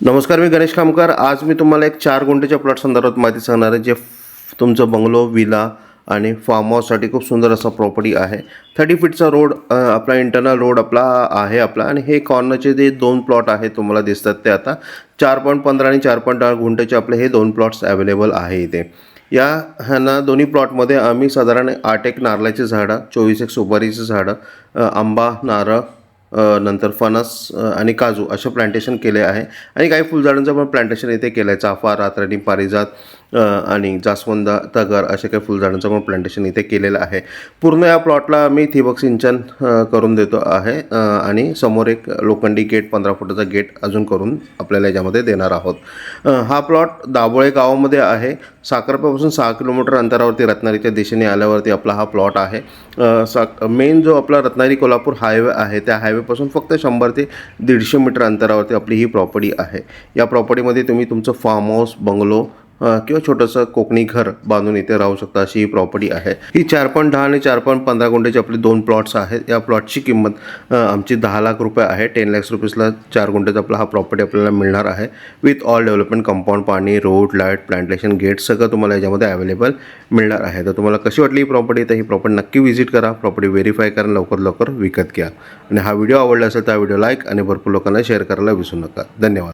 नमस्कार मी गणेश कामकार आज मी तुम्हाला एक चार गुंठेच्या प्लॉट संदर्भात माहिती सांगणार आहे जे तुमचं बंगलो विला आणि फार्म हाऊससाठी खूप सुंदर असा प्रॉपर्टी आहे. थर्टी फीटचा रोड आपला इंटरनल रोड आपला आहे आपला आणि हे कॉर्नरचे जे दोन प्लॉट आहेत तुम्हाला दिसतात ते आता. चार पॉईंट पंधरा आणि चार पॉईंट आठ गुंठेचे आपले हे दोन प्लॉट्स अवेलेबल आहे इथे. या ह्यांना दोन्ही प्लॉटमध्ये आम्ही साधारण आठ एक नारळाची झाडं चोवीस एक सुपारीची झाडं आंबा नारळ नंतर फणस आणि काजू असे प्लांटेशन केले आहे. आणि काही फुलझाडांचं पण प्लांटेशन इथे केलं आहे चाफा रातराणी पारिजात आणि जास्वंद तगर असे काही फुलझाडांचं पण प्लांटेशन इथे केलेलं आहे. पूर्ण या प्लॉटला आम्ही ठिबक सिंचन करून देतो आहे. आणि समोर एक लोखंडी गेट पंधरा फुटाचा गेट अजून करून आपल्याला याच्यामध्ये देणार आहोत. हा प्लॉट दाभोळे गावामध्ये आहे. साखरप्यापासून सहा किलोमीटर अंतरावरती रत्नागिरीच्या दिशेने आल्यावरती आपला हा प्लॉट आहे. सा मेन जो आपला रत्नागिरी कोल्हापूर हायवे आहे त्या हायवेपासून फक्त शंभर ते दीडशे मीटर अंतरावरती आपली ही प्रॉपर्टी आहे. या प्रॉपर्टीमध्ये तुम्ही तुमचं फार्म हाऊस बंगलो किंवा छोटंसं कोकणी घर बांधून इथे राहू शकता अशी ही प्रॉपर्टी आहे. ही चार पॉईंट दहा आणि चार पॉईंट पंधरा गुंठ्याचे आपले दोन प्लॉट्स आहेत. या प्लॉटची किंमत आमची दहा लाख रुपये आहे. टेन लॅक्स रुपीजला चार गुंठ्याचा आपला हा प्रॉपर्टी आपल्याला मिळणार आहे. विथ ऑल डेव्हलपमेंट कंपाऊंड पाणी रोड लाइट प्लांटेशन गेट सगळं तुम्हाला याच्यामध्ये अवेलेबल मिळणार आहे. तर तुम्हाला कशी वाटली ही प्रॉपर्टी तर ही प्रॉपर्टी नक्की व्हिजिट करा. प्रॉपर्टी व्हेरीफाय करा. लवकर लवकर विकत घ्या. आणि हा व्हिडिओ आवडला असेल तर हा व्हिडिओ लाईक आणि भरपूर लोकांना शेअर करायला विसरू नका. धन्यवाद.